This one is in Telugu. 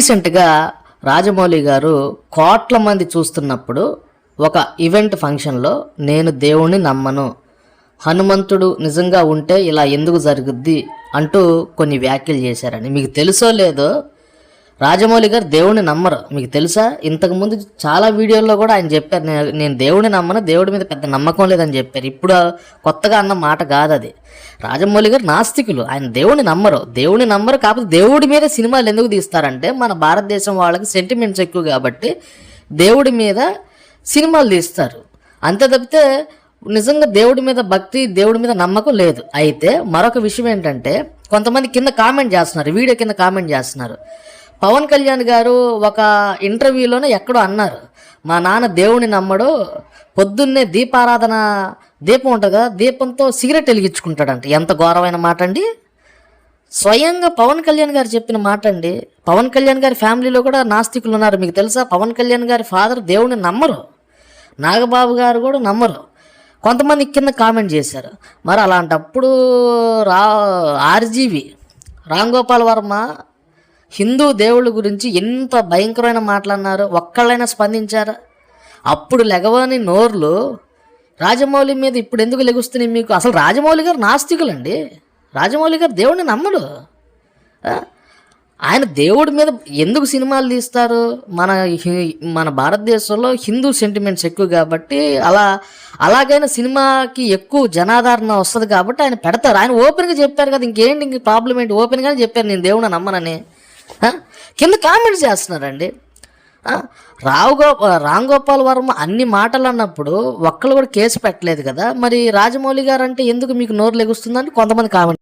రీసెంట్గా రాజమౌళి గారు కోట్ల మంది చూస్తున్నప్పుడు ఒక ఈవెంట్ ఫంక్షన్లో నేను దేవుణ్ణి నమ్మను. హనుమంతుడు నిజంగా ఉంటే ఇలా ఎందుకు జరుగుద్ది అంటూ కొన్ని వ్యాఖ్యలు చేశారని. మీకు తెలుసో లేదో రాజమౌళి గారు దేవుడిని నమ్మరు. మీకు తెలుసా? ఇంతకుముందు చాలా వీడియోల్లో కూడా ఆయన చెప్పారు "నేను- నేను దేవుడిని నమ్మను దేవుడి మీద పెద్ద నమ్మకం లేదని చెప్పారు. ఇప్పుడు కొత్తగా అన్న మాట కాదు అది. రాజమౌళి గారు నాస్తికులు. ఆయన దేవుడిని నమ్మరు. దేవుడిని నమ్మరు కాకపోతే దేవుడి మీద సినిమాలు ఎందుకు తీస్తారంటే మన భారతదేశం వాళ్ళకి సెంటిమెంట్స్ ఎక్కువ కాబట్టి దేవుడి మీద సినిమాలు తీస్తారు. అంతే తప్పితే నిజంగా దేవుడి మీద భక్తి దేవుడి మీద నమ్మకం లేదు. అయితే మరొక విషయం ఏంటంటే కొంతమంది కింద కామెంట్ చేస్తున్నారు వీడియో కింద కామెంట్ చేస్తున్నారు. పవన్ కళ్యాణ్ గారు ఒక ఇంటర్వ్యూలోనే ఎక్కడో అన్నారు. మా నాన్న దేవుని నమ్మడు పొద్దున్నే దీపారాధన దీపం ఉంటుంది కదా దీపంతో సిగరెట్ వెలిగించుకుంటాడంట. ఎంత ఘోరమైన మాట అండి స్వయంగా పవన్ కళ్యాణ్ గారు చెప్పిన మాట అండి పవన్ కళ్యాణ్ గారి ఫ్యామిలీలో కూడా నాస్తికులు ఉన్నారు. మీకు తెలుసా పవన్ కళ్యాణ్ గారి ఫాదర్ దేవుని నమ్మరు. నాగబాబు గారు కూడా నమ్మరు. కొంతమంది కింద కామెంట్ చేశారు. మరి అలాంటప్పుడు రా ఆర్జీవి రామ్ గోపాల్ వర్మ హిందూ దేవుళ్ళ గురించి ఎంత భయంకరమైన మాటలన్నారు? ఒక్కళ్ళైనా స్పందించారా? అప్పుడు లెగవని నోర్లు రాజమౌళి మీద ఇప్పుడు ఎందుకు లెగుస్తున్నాయి మీకు? అసలు రాజమౌళి గారు నాస్తికులండి. రాజమౌళి గారు దేవుడిని నమ్మడు ఆయన దేవుడి మీద ఎందుకు సినిమాలు తీస్తారు? మన హి- మన భారతదేశంలో హిందూ సెంటిమెంట్స్ ఎక్కువ కాబట్టి అలా అలాగైనా సినిమాకి ఎక్కువ జనాదరణ వస్తుంది కాబట్టి ఆయన పెడతారు. ఆయన ఓపెన్గా చెప్పారు కదా ఇంకేంటి ఇంక ప్రాబ్లం ఏంటి? ఓపెన్గానే చెప్పారు నేను దేవుడిని నమ్మనని. కింద కామెంట్స్ చేస్తున్నారండి. ఆ? రావు గో రామ్ గోపాల్ వర్మ అన్ని మాటలు అన్నప్పుడు ఒక్కళ్ళు కూడా కేసు పెట్టలేదు కదా. మరి రాజమౌళి గారు అంటే ఎందుకు మీకు నోరు లెగుస్తుందని కొంతమంది కామెంట్